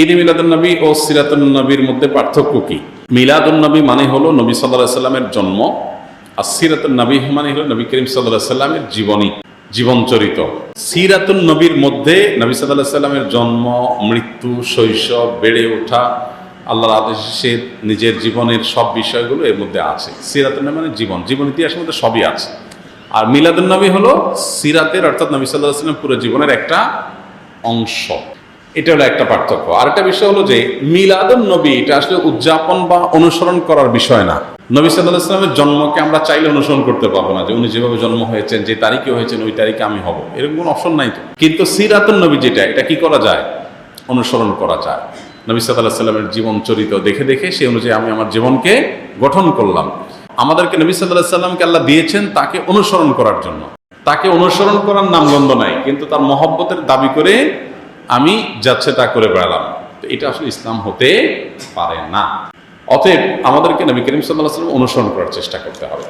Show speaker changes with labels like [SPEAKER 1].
[SPEAKER 1] ঈদ মিলাদুল নবী ও সিরাতুল নবীর মধ্যে পার্থক্য কি? মিলাদুল নবী মানে হলো নবী সাল্লাহ সাল্লামের জন্ম, আর সিরাতুল নবী মানে হলো নবী করিম সাল্লাহ সাল্লামের জীবনী জীবন চরিত সিরাতুল নবীর মধ্যে নবী সাল্লাহ সাল্লামের জন্ম, মৃত্যু, শৈশব, বেড়ে ওঠা, আল্লাহর আদেশে নিজের জীবনের সব বিষয়গুলো এর মধ্যে আছে। সিরাতুল নবী মানে জীবন জীবন ইতিহাসের মধ্যে সবই আছে। আর মিলাদুল নবী হলো সিরাতের, অর্থাৎ নবী সাল্লাহ সাল্লাম পুরো জীবনের একটা অংশ। এটা হলো একটা পার্থক্য। আর একটা বিষয় হলো যে মিলাদুল নবী, এটা আসলে উদযাপন বা অনুসরণ করার বিষয় না। নবী সাল্লাহ সাল্লামের জন্মকে আমরা চাইলে অনুসরণ করতে পারব না যে উনি যেভাবে জন্ম হয়েছেন, যে তারিখে হয়েছেন, ওই তারিখে আমি হব। এরকম কোনো অপশন নাই তো। কিন্তু সিরাতুল নবী যেটা, এটা কি করা যায়? অনুসরণ করা যায়। নবী সাল্লাহ সাল্লামের জীবন চরিত দেখে দেখে সেই অনুযায়ী আমি আমার জীবনকে গঠন করলাম। আমাদেরকে নবী সাল্লাহ সাল্লামকে আল্লাহ দিয়েছেন তাকে অনুসরণ করার জন্য। তাকে অনুসরণ করার নামগন্ধ নাই, কিন্তু তার মহব্বতের দাবি করে আমি যাচ্ছে তা করে বেড়ালাম। তো এটা আসলে ইসলাম হতে পারে না। অতএব আমাদেরকে নবী করিম সাল্লাহ সাল্লাম অনুসরণ করার চেষ্টা করতে হবে।